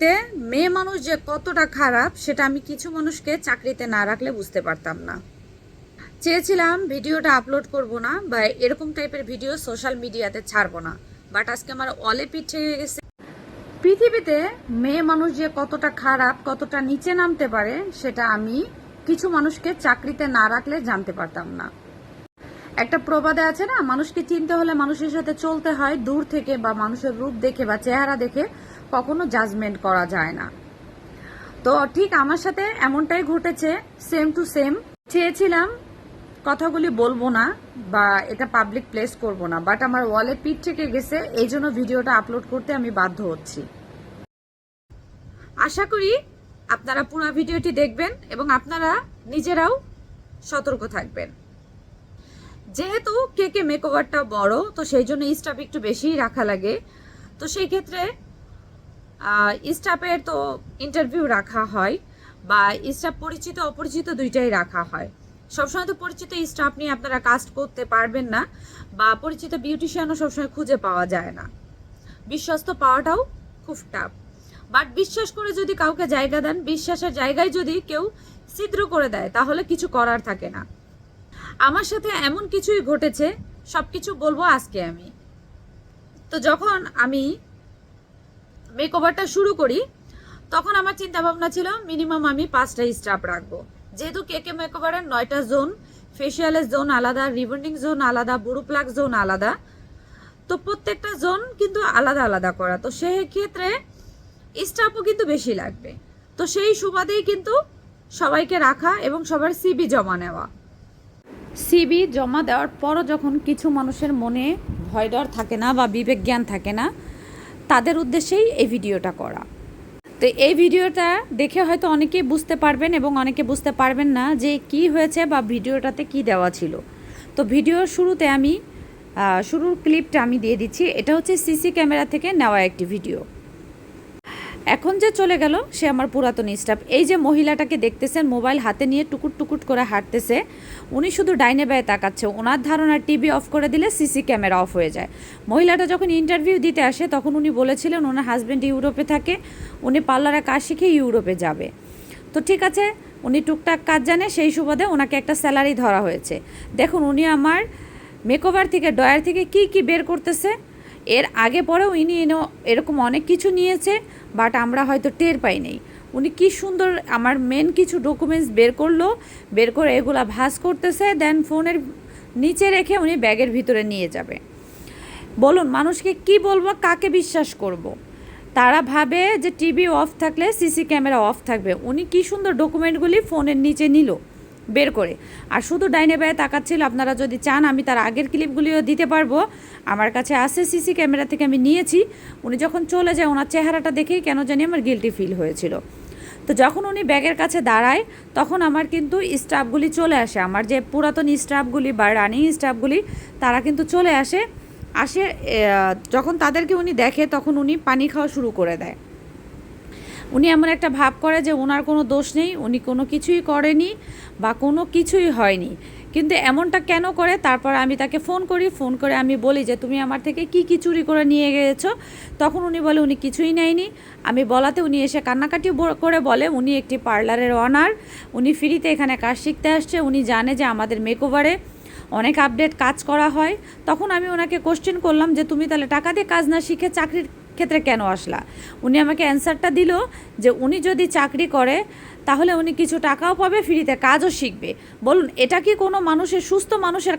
পৃথিবীতে মেয়ে মানুষ যে কতটা খারাপ, সেটা আমি কিছু মানুষকে চাকরিতে না রাখলে বুঝতে পারতাম না। চেয়েছিলাম ভিডিওটা আপলোড করব না বা এরকম টাইপের ভিডিও সোশ্যাল মিডিয়াতে ছাড়বো না, বাট আজকে আমার অলে পিঠ গেছে। পৃথিবীতে মেয়ে মানুষ যে কতটা খারাপ, কতটা নিচে নামতে পারে, সেটা আমি কিছু মানুষকে চাকরিতে না রাখলে জানতে পারতাম না। একটা প্রবাদে আছে না, মানুষকে চিনতে হলে মানুষের সাথে চলতে হয়, দূর থেকে বা মানুষের রূপ দেখে বা চেহারা দেখে কখনো জাজমেন্ট করা যায় না। তো ঠিক আমার সাথে এমনটাই ঘটেছে সেম টু সেম চেয়েছিলাম কথাগুলি বলব না বা এটা পাবলিক প্লেস করব না বাট আমার ওয়ালে পিঠ থেকে গেছে, এই জন্য ভিডিওটা আপলোড করতে আমি বাধ্য হচ্ছি। আশা করি আপনারা পুরো ভিডিওটি দেখবেন এবং আপনারা নিজেরাও সতর্ক থাকবেন। যেহেতু কেকে মেকওভারটা বড়, তো সেই জন্য স্টাফ একটু বেশিই রাখা লাগে। তো সেই ক্ষেত্রে স্টাফের তো ইন্টারভিউ রাখা হয় বা স্টাফ পরিচিত, অপরিচিত দুইটাই রাখা হয়। সবসময় তো পরিচিত স্টাফ নিয়ে আপনারা কাস্ট করতে পারবেন না বা পরিচিত বিউটিশিয়ানও সবসময় খুঁজে পাওয়া যায় না। বিশ্বস্ত পাওয়াটাও খুব টাফ বাট বিশ্বাস করে যদি কাউকে জায়গা দেন, বিশ্বাসের জায়গায় যদি কেউ ছিদ্র করে দেয়, তাহলে কিছু করার থাকে না। আমার সাথে এমন কিছুই ঘটেছে সব কিছু বলব আজকে আমি। তো যখন আমি মেকওভারটা শুরু করি, তখন আমার চিন্তা ভাবনা ছিল মিনিমাম আমি পাঁচটা স্টাফ রাখব। যেহেতু কে কেকে মেকওভারের নয়টা জোন ফেসিয়ালের জোন আলাদা রিবন্ডিং জোন আলাদা বুড়ো প্লাক জোন আলাদা। তো প্রত্যেকটা জোন কিন্তু আলাদা আলাদা করা। তো সেই ক্ষেত্রে স্টাফও কিন্তু বেশি লাগবে। তো সেই সুবাদেই কিন্তু সবাইকে রাখা এবং সবার সিবি জমা নেওয়া। সিবি জমা দেওয়ার পরও যখন কিছু মানুষের মনে ভয় ডর থাকে না বা বিবেক জ্ঞান থাকে না তাদের উদ্দেশ্যেই এই ভিডিওটা করা। তো এই ভিডিওটা দেখে হয়তো অনেকেই বুঝতে পারবেন এবং অনেকে বুঝতে পারবেন না যে কি হয়েছে বা ভিডিওটাতে কি দেওয়া ছিল। তো ভিডিওর শুরুতে আমি শুরুর ক্লিপটা আমি দিয়ে দিচ্ছি। এটা হচ্ছে সিসি ক্যামেরা থেকে নেওয়া একটি ভিডিও। এখন যে চলে গেল, সে আমার পুরাতন স্টাফ। এই যে মহিলাটাকে দেখতেছেন, মোবাইল হাতে নিয়ে টুকুট টুকুট করে হাঁটতেছে, উনি শুধু ডাইনে ব্যয় তাকাচ্ছে। ওনার ধারণা টিভি অফ করে দিলে সিসি ক্যামেরা অফ হয়ে যায়। মহিলাটা যখন ইন্টারভিউ দিতে আসে, তখন উনি বলেছিলেন, ওনার হাজব্যান্ড ইউরোপে থাকে, উনি পার্লারে কাজ শিখে ইউরোপে যাবে। তো ঠিক আছে, উনি টুকটাক কাজ জানে, সেই সুবাদে ওনাকে একটা স্যালারি ধরা হয়েছে। দেখুন, উনি আমার মেকওভার থেকে ডয়ার থেকে কি কি বের করতেছে এর আগে পরেও ইনি এনে, এরকম অনেক কিছু নিয়েছে, বাট আমরা হয়তো টের পাই নাই উনি কি সুন্দর, আমার মেন কিছু ডকুমেন্টস বের করল, বের করে এগুলা ভাস করতেছে দেন ফোনের নিচে রেখে উনি ব্যাগের ভিতরে নিয়ে যাবে। বলুন, মানুষকে কি বলব, কাকে বিশ্বাস করব। তারা ভাবে যে টিভি অফ থাকলে সিসি ক্যামেরা অফ থাকবে। উনি কি সুন্দর ডকুমেন্টগুলি ফোনের নিচে নিল। বের করে। আর শুধু ডাইনে ব্যয় তাকাচ্ছিল, আপনারা যদি চান আমি তার আগের ক্লিপগুলিও দিতে পারব। আমার কাছে আছে সিসি ক্যামেরা থেকে আমি নিয়েছি। উনি যখন চলে যায়, ওনার চেহারাটা দেখেই কেন জানি আমার গিলটি ফিল হয়েছিল। তো যখন উনি ব্যাগের কাছে দাঁড়ায়, তখন আমার কিন্তু স্টাফগুলি চলে আসে। আমার যে পুরাতন স্টাফগুলি বা রানিং স্টাফগুলি তারা কিন্তু চলে আসে। আসে যখন তাদেরকে উনি দেখে, তখন উনি পানি খাওয়া শুরু করে দেয়। উনি এমন একটা ভাব করে যে ওনার কোনো দোষ নেই, উনি কোনো কিছুই করেনি বা কোনো কিছুই হয়নি। কিন্তু এমনটা কেন করে? তারপর আমি তাকে ফোন করি, ফোন করে আমি বলি যে, তুমি আমার থেকে কি কি চুরি করে নিয়ে গিয়েছো? তখন উনি বলে, উনি কিছুই নেয়নি। আমি বলাতে উনি এসে কান্নাকাটি করে বলে, উনি একটি পার্লারের অনার, উনি ফ্রিতে এখানে কাজ শিখতে আসছে, উনি জানে যে আমাদের মেকওভারে অনেক আপডেট কাজ করা হয়। তখন আমি ওনাকে কোশ্চেন করলাম যে, তুমি তাহলে টাকা দিয়ে কাজ না শিখে চাকরির ক্ষেত্রে কেন আসলা? উনি আমাকে অ্যান্সারটা দিল যে উনি যদি চাকরি করে, তাহলে উনি কিছু টাকাও পাবে ফ্রিতে কাজও শিখবে। বলুন, এটা কি কোনো মানুষের, সুস্থ মানুষের